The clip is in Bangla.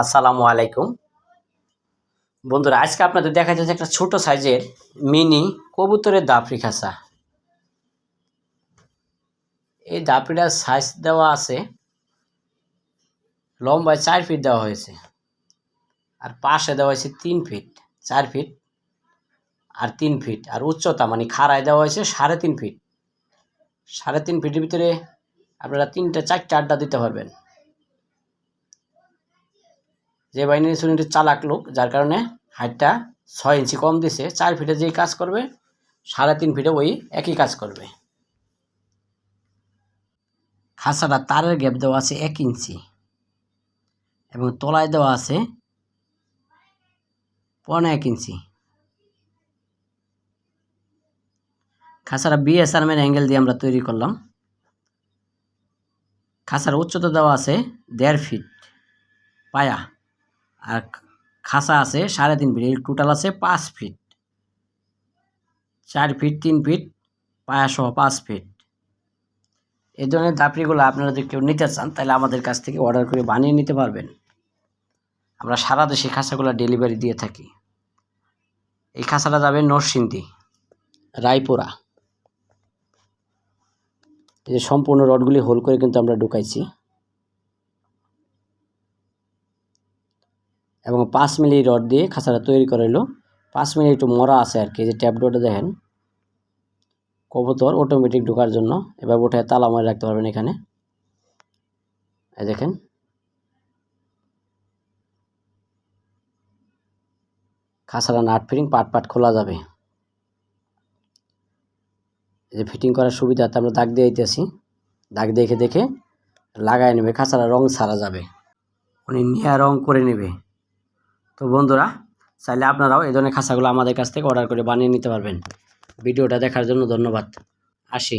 আসসালামু আলাইকুম। বন্ধুরা, আজকে আপনাদের দেখা যাচ্ছে একটা ছোট সাইজের মিনি কবুতরের দাপড়ি খাঁচা। এই দাপড়িটার সাইজ দেওয়া আছে, লম্বায় চার ফিট দেওয়া হয়েছে, আর পাশে দেওয়া হয়েছে তিন ফিট চার ফিট আর তিন ফিট আর উচ্চতা মানে খাড়ায় দেওয়া হয়েছে সাড়ে তিন ফিট সাড়ে তিন ফিটের ভিতরে আপনারা তিনটা, চারটা আড্ডা দিতে পারবেন। যে বাহিনী শুনে চালাক লোক, যার কারণে হাইটটা ছয় ইঞ্চি কম দিছে, চার ফিটে যেই কাজ করবে, সাড়ে তিন ফিটে ওই একই কাজ করবে। খাঁচাটা তারের গ্যাপ দেওয়া আছে এক ইঞ্চি এবং তলায় দেওয়া আছে পনেরো এক ইঞ্চি খাঁচাটা বিএসআরমের অ্যাঙ্গেল দিয়ে আমরা তৈরি করলাম। খাঁচার উচ্চতা দেওয়া আছে দেড় ফিট পায়া। আর খাসা আছে সাড়ে তিন ফিট টোটাল আছে পাঁচ ফিট। চার ফিট, তিন ফিট পায়া সহ পাঁচ ফিট। এই ধরনের দাপড়িগুলো আপনারা যদি কেউ নিতে চান, তাহলে আমাদের কাছ থেকে অর্ডার করে বানিয়ে নিতে পারবেন। আমরা সারা দেশে খাঁচাগুলো ডেলিভারি দিয়ে থাকি। এই খাঁচাটা যাবে নরসিংদী, রায়পুরা। এই যে সম্পূর্ণ রডগুলি হোল করে কিন্তু আমরা ঢুকাইছি। এবং পাঁচ মিলি রড দিয়ে খাঁচাটা তৈরি করে এলো পাঁচ মিলি একটু মরা আছে আর কি, যে ট্যাপ ডোটা দেখেন। কবুতর অটোমেটিক ঢোকার জন্য এবার উঠে তালা মারে রাখতে পারবেন এখানে। এই দেখেন। খাঁচাটা নাট ফিটিং, পাট পাট খোলা যাবে। এই যে ফিটিং করার সুবিধাতে আমরা দাগ দিয়ে দিতেছি। দাগ দেখে দেখে লাগাই নেবে, খাঁচাটা রং ছাড়া যাবে। উনি নিয়ে রং করে নেবে। তো বন্ধুরা, চাইলে আপনারাও এই ধরনের খাঁচাগুলো আমাদের কাছ থেকে অর্ডার করে বানিয়ে নিতে পারবেন। ভিডিওটা দেখার জন্য ধন্যবাদ। আসি।